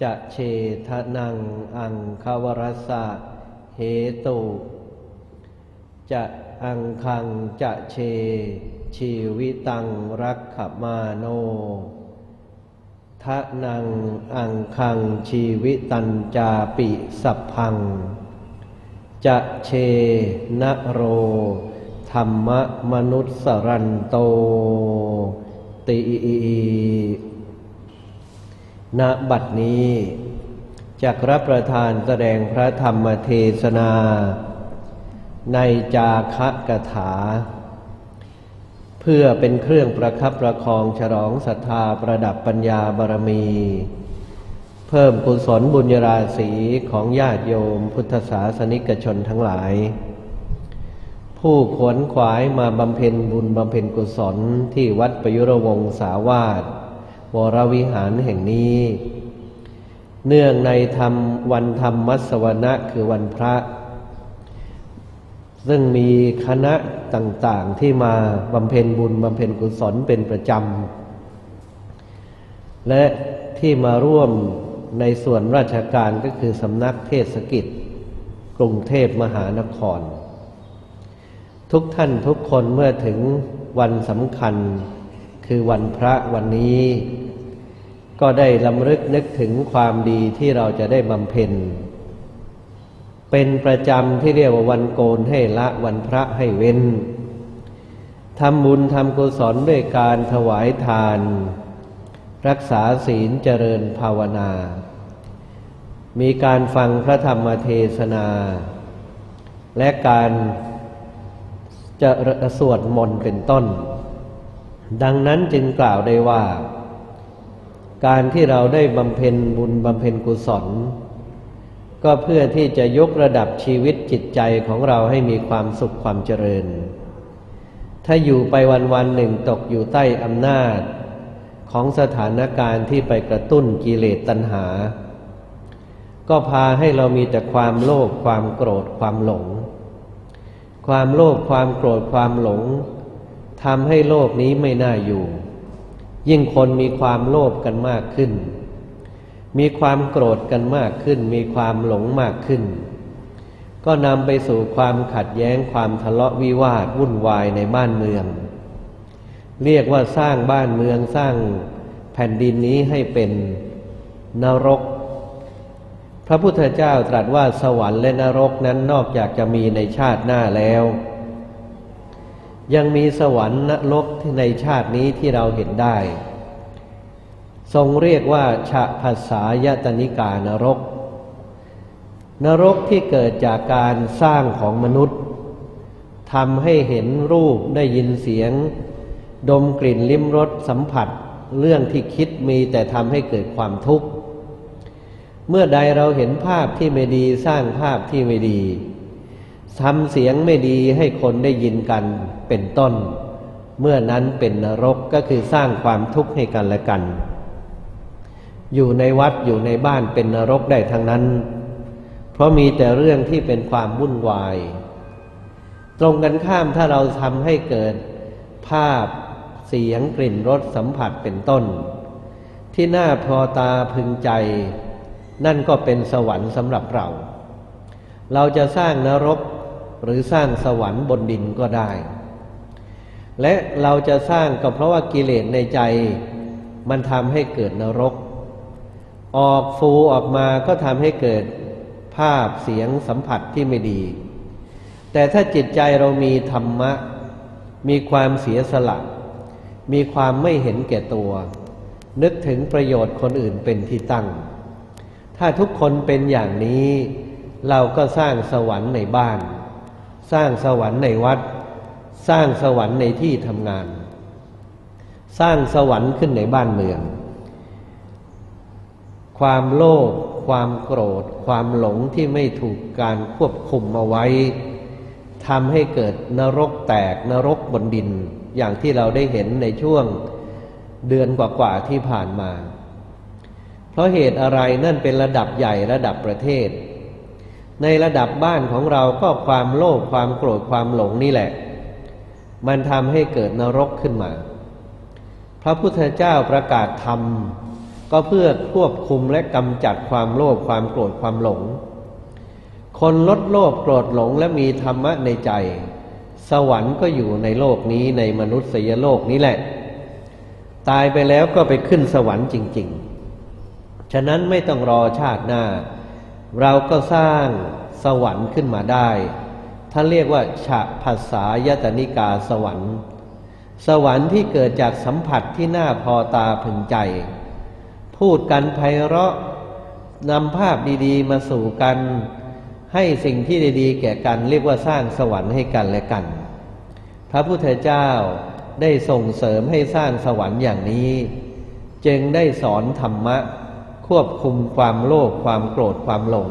จะเชทนังอังคาวรสะเหตุจะอังคังจะเช ชีวิตังรักขมาโนทะนังอังคังชีวิตันจาปิสัพพัง จะเชนโร ธรรมมนุษสรันโต ติ ณบัดนี้จักรับประทานแสดงพระธรรมเทศนา ในจาคะกถา เพื่อเป็นเครื่องประคับประคองฉลองศรัทธาประดับปัญญาบารมี เพิ่มกุศลบุญราศีของญาติโยมพุทธศาสนิกชนทั้งหลาย ผู้ขวนขวายมาบำเพ็ญบุญบำเพ็ญกุศลที่วัดประยุรวงศาวาส วรวิหารแห่งนี้ เนื่องในธรรมวันธรรมมัสวนะคือวันพระ ซึ่งมีคณะต่างๆที่มาบำเพ็ญบุญบำเพ็ญกุศลเป็นประจำ และที่มาร่วมในส่วนราชการก็คือสำนักเทศกิจ กรุงเทพมหานคร ทุกท่านทุกคนเมื่อถึงวันสำคัญ คือวันพระวันนี้ ก็ได้ลำลึกนึกถึงความดีที่เราจะได้บำเพ็ญ เป็นประจำที่เรียกว่าวันโกนให้ละวันพระให้เว้นทำบุญทำกุศลด้วยการถวายทาน รักษาศีลเจริญภาวนา มีการฟังพระธรรมเทศนา และการจะสวดมนต์เป็นต้น ดังนั้นจึงกล่าวได้ว่า การที่เราได้บำเพ็ญบุญบำเพ็ญกุศล ก็เพื่อที่จะยกระดับชีวิตจิตใจของเราให้มีความสุขความเจริญ ถ้าอยู่ไปวันวันหนึ่งตกอยู่ใต้อำนาจ ของสถานการณ์ที่ไปกระตุ้นกิเลสตัณหา ก็พาให้เรามีแต่ความโลภความโกรธความหลง ความโลภความโกรธความหลง ทำให้โลกนี้ไม่น่าอยู่ ยิ่งคนมีความโลภกันมากขึ้น มีความโกรธกันมากขึ้น มีความหลงมากขึ้น ก็นำไปสู่ความขัดแย้งความทะเลาะวิวาทวุ่นวายในบ้านเมือง เรียกว่าสร้างบ้านเมืองสร้างแผ่นดินนี้ให้เป็นนรก พระพุทธเจ้าตรัสว่าสวรรค์และนรกนั้นนอกจากจะมีในชาติหน้าแล้ว ยังมีสวรรค์นรกในชาตินี้ที่เราเห็นได้ ทรงเรียกว่าชะภาษายตนิกานรก นรกที่เกิดจากการสร้างของมนุษย์ทำให้เห็นรูปได้ยินเสียง ดมกลิ่นลิ้มรสสัมผัส เรื่องที่คิดมีแต่ทำให้เกิดความทุกข์ เมื่อใดเราเห็นภาพที่ไม่ดีสร้างภาพที่ไม่ดี ทำเสียงไม่ดีให้คนได้ยินกันเป็นต้น เมื่อนั้นเป็นนรกก็คือสร้างความทุกข์ให้กันและกัน อยู่ในวัดอยู่ในบ้านเป็นนรกได้ทั้งนั้น เพราะมีแต่เรื่องที่เป็นความวุ่นวาย ตรงกันข้ามถ้าเราทำให้เกิด ภาพเสียงกลิ่นรสสัมผัสเป็นต้น ที่น่าพอตาพึงใจ นั่นก็เป็นสวรรค์สำหรับเรา เราจะสร้างนรก หรือสร้างสวรรค์บนดินก็ได้ และเราจะสร้างก็เพราะว่ากิเลสในใจ มันทำให้เกิดนรก ออกฟูออกมาก็ทำให้เกิดภาพเสียงสัมผัสที่ไม่ดี แต่ถ้าจิตใจเรามีธรรมะ มีความเสียสละ มีความไม่เห็นแก่ตัว นึกถึงประโยชน์คนอื่นเป็นที่ตั้ง ถ้าทุกคนเป็นอย่างนี้ เราก็สร้างสวรรค์ในบ้าน สร้างสวรรค์ในวัด สร้างสวรรค์ในที่ทำงาน สร้างสวรรค์ขึ้นในบ้านเมือง ความโลภความโกรธ ความหลงที่ไม่ถูกการควบคุมมาไว้ทำให้เกิดนรกแตกนรกบนดิน อย่างที่เราได้เห็นในช่วงเดือนกว่าๆที่ผ่านมา เพราะเหตุอะไรนั่นเป็นระดับใหญ่ระดับประเทศ ในระดับบ้านของเราก็ความโลภความโกรธความหลงนี่แหละ มันทำให้เกิดนรกขึ้นมา พระพุทธเจ้าประกาศธรรม ก็เพื่อควบคุมและกำจัดความโลภความโกรธความหลง คนลดโลภโกรธหลงและมีธรรมะในใจ สวรรค์ก็อยู่ในโลกนี้ในมนุษยโลกนี้แหละ ตายไปแล้วก็ไปขึ้นสวรรค์จริง ๆ ฉะนั้นไม่ต้องรอชาติหน้า เราก็สร้างสวรรค์ขึ้นมาได้ท่านเรียกว่าฉะภาษายตนิกาสวรรค์ สวรรค์ที่เกิดจากสัมผัสที่น่าพอตาพึงใจ พูดกันไพเราะนำภาพดีๆ มาสู่กัน ให้สิ่งที่ดีๆ แก่กัน เรียกว่าสร้างสวรรค์ให้กันและกัน พระพุทธเจ้าได้ส่งเสริมให้สร้างสวรรค์อย่างนี้ จึงได้สอนธรรมะ ควบคุมความโลภความโกรธความหลง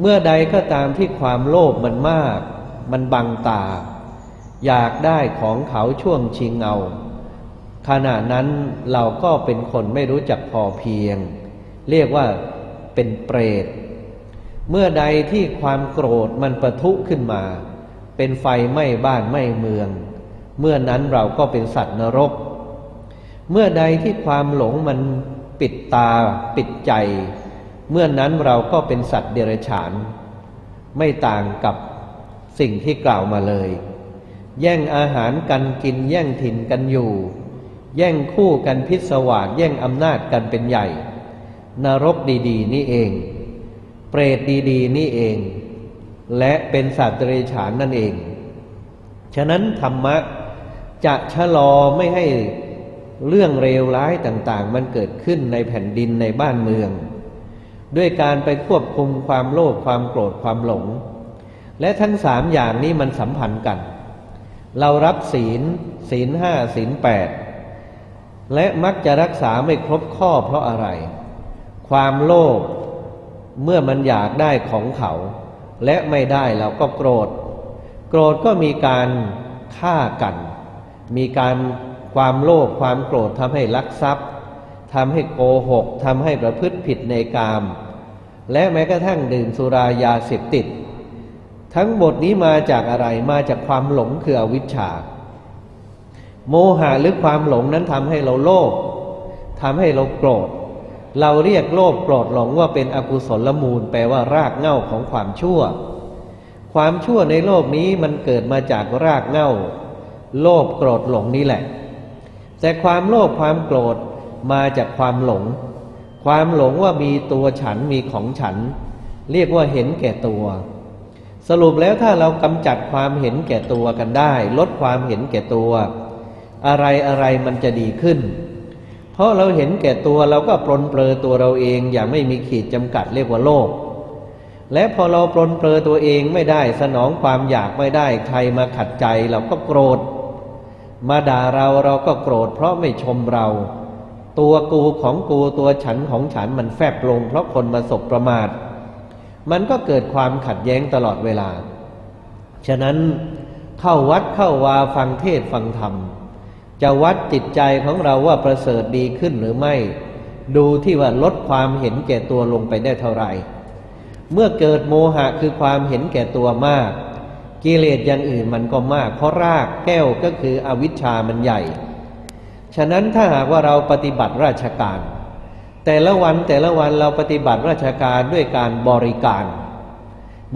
เมื่อใดก็ตามที่ความโลภมันมาก มันบังตา อยากได้ของเขาช่วงชิงเอาขณะนั้นเราก็เป็นคนไม่รู้จักพอเพียง เรียกว่าเป็นเปรต เมื่อใดที่ความโกรธมันประทุขึ้นมา เป็นไฟไหม้บ้านไหม้เมือง เมื่อนั้นเราก็เป็นสัตว์นรก เมื่อใดที่ความหลงมัน ปิดตาปิดใจ เมื่อนั้นเราก็เป็นสัตว์เดรัจฉาน ไม่ต่างกับสิ่งที่กล่าวมาเลย แย่งอาหารกันกิน แย่งถิ่นกันอยู่ แย่งคู่กันพิศวาสแย่งอำนาจกันเป็นใหญ่ นรกดี ๆ นี่เอง เปรตดี ๆ นี่เอง และเป็นสัตว์เดรัจฉานนั่นเอง ฉะนั้นธรรมะจะชะลอไม่ให้ เรื่องเลวร้ายต่างๆ มันเกิดขึ้นในแผ่นดินในบ้านเมือง ด้วยการไปควบคุมความโลภความโกรธความหลง และทั้งสามอย่างนี้มันสัมพันธ์กัน เรารับศีล ศีลห้าศีลแปดและมักจะรักษาไม่ครบข้อเพราะอะไร ความโลภเมื่อมันอยากได้ของเขา และไม่ได้เราก็โกรธ โกรธก็มีการฆ่ากัน มีการ ความโลภความโกรธทำให้ลักทรัพย์ทำให้โกหกทำให้ประพฤติผิดในกาม และแม้กระทั่งดื่มสุรายาเสพติด ทั้งหมดนี้มาจากอะไรมาจากความหลงคืออวิชชา โมหะหรือความหลงนั้นทำให้เราโลภทำให้เราโกรธ เราเรียกโลภโกรธหลงว่าเป็นอกุศลมูล แปลว่ารากเหง้าของความชั่ว ความชั่วในโลกนี้มันเกิดมาจากรากเหง้า โลภโกรธหลงนี่แหละ แต่ความโลภความโกรธมาจากความหลง ความหลงว่ามีตัวฉันมีของฉัน เรียกว่าเห็นแก่ตัว สรุปแล้วถ้าเรากำจัดความเห็นแก่ตัวกันได้ ลดความเห็นแก่ตัว อะไรอะไรมันจะดีขึ้น เพราะเราเห็นแก่ตัวเราก็ปลนเปลือตัวเราเองอย่างไม่มีขีดจำกัดเรียกว่าโลภและพอเราปลนเปลือตัวเองไม่ได้สนองความอยากไม่ได้ใครมาขัดใจเราก็โกรธ มาด่าเราเราก็โกรธ เพราะไม่ชมเรา ตัวกูของกูตัวฉันของฉันมันแฟบลง เพราะคนมาสบประมาท มันก็เกิดความขัดแย้งตลอดเวลา ฉะนั้นเข้าวัดเข้าวาฟังเทศฟังธรรม จะวัดจิตใจของเราว่าประเสริฐดีขึ้นหรือไม่ ดูที่ว่าลดความเห็นแก่ตัวลงไปได้เท่าไหร่ เมื่อเกิดโมหะคือความเห็นแก่ตัวมาก กิเลสอย่างอื่นมันก็มาก เพราะรากแก้วก็คืออวิชชามันใหญ่ ฉะนั้นถ้าหากว่าเราปฏิบัติราชการ แต่ละวันแต่ละวันเราปฏิบัติราชการด้วยการบริการ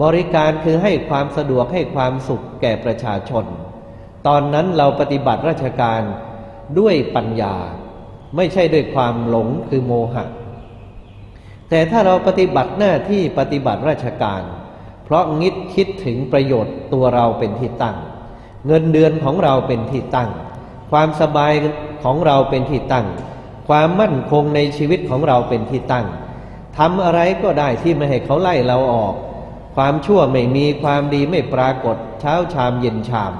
บริการคือให้ความสะดวกให้ความสุขแก่ประชาชน ตอนนั้นเราปฏิบัติราชการด้วยปัญญา ไม่ใช่ด้วยความหลงคือโมหะ แต่ถ้าเราปฏิบัติหน้าที่ปฏิบัติราชการ เพราะงิดคิดถึงประโยชน์ตัวเราเป็นที่ตั้ง เงินเดือนของเราเป็นที่ตั้ง ความสบายของเราเป็นที่ตั้ง ความมั่นคงในชีวิตของเราเป็นที่ตั้งทำอะไรก็ได้ที่ไม่ให้เขาไล่เราออก ความชั่วไม่มีความดีไม่ปรากฏเช้าชามเย็นชาม